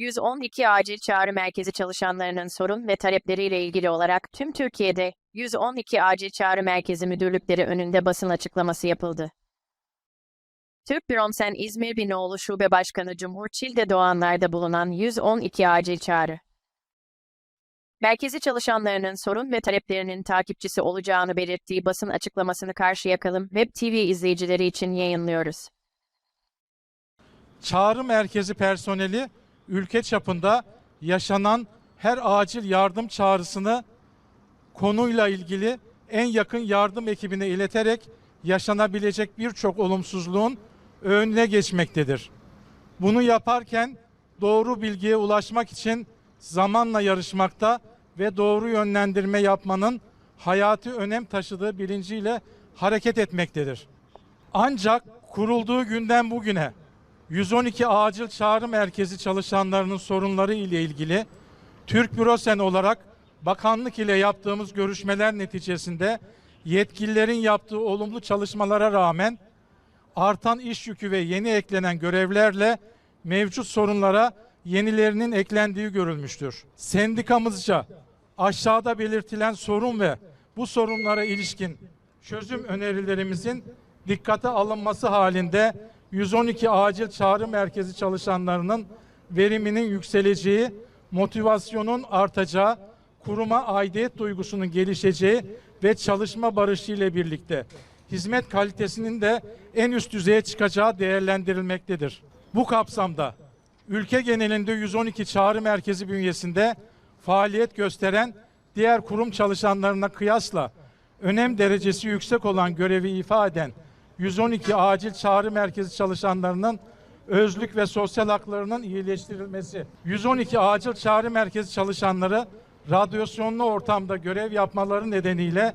112 acil çağrı merkezi çalışanlarının sorun ve talepleriyle ilgili olarak tüm Türkiye'de 112 acil çağrı merkezi müdürlükleri önünde basın açıklaması yapıldı. Türk Bronsen İzmir Binoğlu Şube Başkanı Cumhur Çilde Doğanlar'da bulunan 112 acil çağrı. Merkezi çalışanlarının sorun ve taleplerinin takipçisi olacağını belirttiği basın açıklamasını Karşıyaka'nın Web TV izleyicileri için yayınlıyoruz. çağrı merkezi personeli ülke çapında yaşanan her acil yardım çağrısını konuyla ilgili en yakın yardım ekibine ileterek yaşanabilecek birçok olumsuzluğun önüne geçmektedir. Bunu yaparken doğru bilgiye ulaşmak için zamanla yarışmakta ve doğru yönlendirme yapmanın hayati önem taşıdığı bilinciyle hareket etmektedir. Ancak kurulduğu günden bugüne 112 acil çağrı merkezi çalışanlarının sorunları ile ilgili Türk Bürosen olarak bakanlık ile yaptığımız görüşmeler neticesinde yetkililerin yaptığı olumlu çalışmalara rağmen artan iş yükü ve yeni eklenen görevlerle mevcut sorunlara yenilerinin eklendiği görülmüştür. Sendikamızca aşağıda belirtilen sorun ve bu sorunlara ilişkin çözüm önerilerimizin dikkate alınması halinde 112 acil çağrı merkezi çalışanlarının veriminin yükseleceği, motivasyonun artacağı, kuruma aidiyet duygusunun gelişeceği ve çalışma barışı ile birlikte hizmet kalitesinin de en üst düzeye çıkacağı değerlendirilmektedir. Bu kapsamda ülke genelinde 112 çağrı merkezi bünyesinde faaliyet gösteren diğer kurum çalışanlarına kıyasla önem derecesi yüksek olan görevi ifa eden 112 acil çağrı merkezi çalışanlarının özlük ve sosyal haklarının iyileştirilmesi. 112 acil çağrı merkezi çalışanları radyasyonlu ortamda görev yapmaları nedeniyle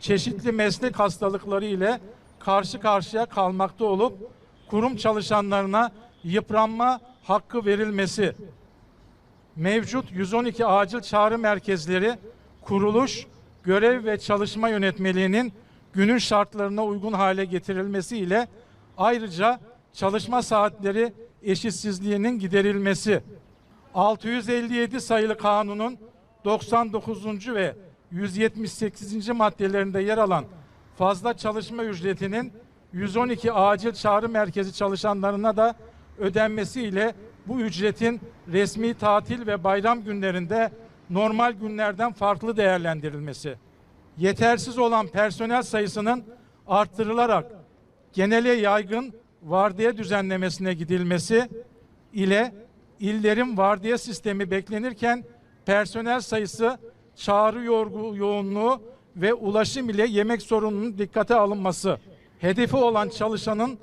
çeşitli meslek hastalıkları ile karşı karşıya kalmakta olup kurum çalışanlarına yıpranma hakkı verilmesi. Mevcut 112 acil çağrı merkezleri kuruluş, görev ve çalışma yönetmeliğinin günün şartlarına uygun hale getirilmesi ile ayrıca çalışma saatleri eşitsizliğinin giderilmesi. 657 sayılı kanunun 99. ve 178. maddelerinde yer alan fazla çalışma ücretinin 112 acil çağrı merkezi çalışanlarına da ödenmesiyle bu ücretin resmi tatil ve bayram günlerinde normal günlerden farklı değerlendirilmesi yetersiz olan personel sayısının arttırılarak genele yaygın vardiya düzenlemesine gidilmesi ile illerin vardiya sistemi beklenirken personel sayısı, çağrı yorgu, yoğunluğu ve ulaşım ile yemek sorununun dikkate alınması, hedefi olan çalışanın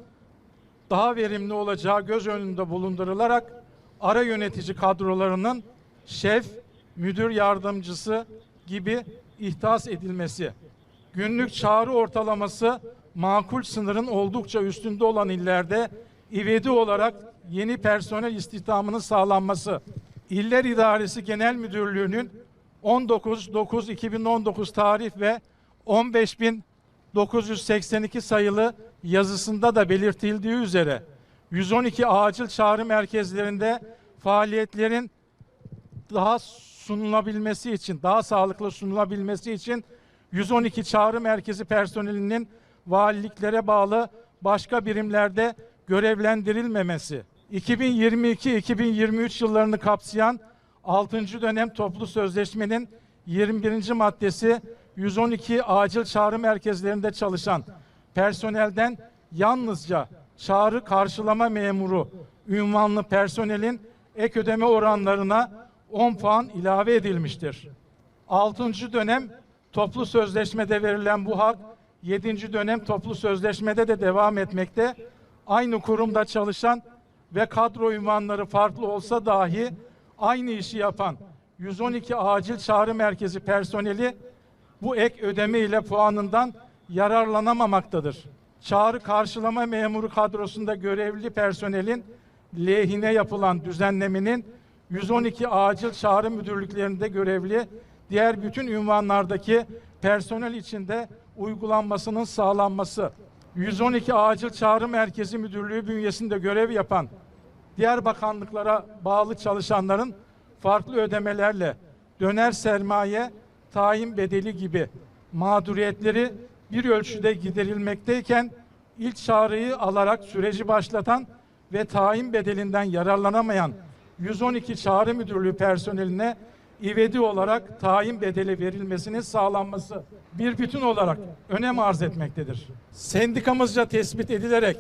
daha verimli olacağı göz önünde bulundurularak ara yönetici kadrolarının şef, müdür yardımcısı gibi ihtas edilmesi. Günlük çağrı ortalaması makul sınırın oldukça üstünde olan illerde ivedi olarak yeni personel istihdamının sağlanması. İller İdaresi Genel Müdürlüğü'nün 19.9.2019 tarih ve 15.982 sayılı yazısında da belirtildiği üzere 112 acil çağrı merkezlerinde faaliyetlerin daha sunulabilmesi için, daha sağlıklı sunulabilmesi için 112 çağrı merkezi personelinin valiliklere bağlı başka birimlerde görevlendirilmemesi, 2022-2023 yıllarını kapsayan 6. dönem toplu sözleşmenin 21. maddesi 112 acil çağrı merkezlerinde çalışan personelden yalnızca çağrı karşılama memuru ünvanlı personelin ek ödeme oranlarına 10 puan ilave edilmiştir. 6. dönem toplu sözleşmede verilen bu hak 7. dönem toplu sözleşmede de devam etmekte. Aynı kurumda çalışan ve kadro ünvanları farklı olsa dahi aynı işi yapan 112 acil çağrı merkezi personeli bu ek ödeme ile puanından yararlanamamaktadır. Çağrı karşılama memuru kadrosunda görevli personelin lehine yapılan düzenlemenin 112 acil çağrı müdürlüklerinde görevli diğer bütün ünvanlardaki personel içinde uygulanmasının sağlanması. 112 acil çağrı merkezi müdürlüğü bünyesinde görev yapan diğer bakanlıklara bağlı çalışanların farklı ödemelerle döner sermaye, tayin bedeli gibi mağduriyetleri bir ölçüde giderilmekteyken ilk çağrıyı alarak süreci başlatan ve tayin bedelinden yararlanamayan 112 Çağrı Müdürlüğü personeline ivedi olarak tayin bedeli verilmesinin sağlanması bir bütün olarak önem arz etmektedir. Sendikamızca tespit edilerek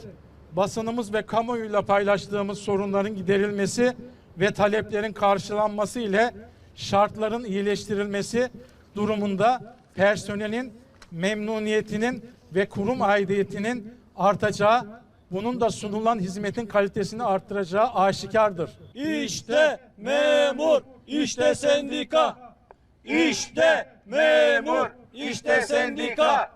basınımız ve kamuoyuyla paylaştığımız sorunların giderilmesi ve taleplerin karşılanması ile şartların iyileştirilmesi durumunda personelin memnuniyetinin ve kurum aidiyetinin artacağı, bunun da sunulan hizmetin kalitesini arttıracağı aşikardır. İşte memur, işte sendika. İşte memur, işte sendika.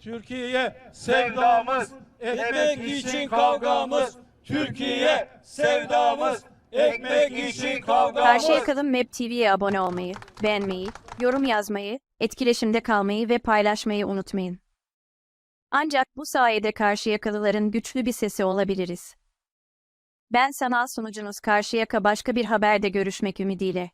Türkiye'ye Sevdamız, ekmek için kavgamız. Türkiye sevdamız, ekmek için kavgamız. Karşıyaka'nın Map TV'ye abone olmayı, beğenmeyi, yorum yazmayı, etkileşimde kalmayı ve paylaşmayı unutmayın. Ancak bu sayede Karşıyakalıların güçlü bir sesi olabiliriz. Ben sanal sunucunuz Karşıyaka başka bir haberde görüşmek ümidiyle.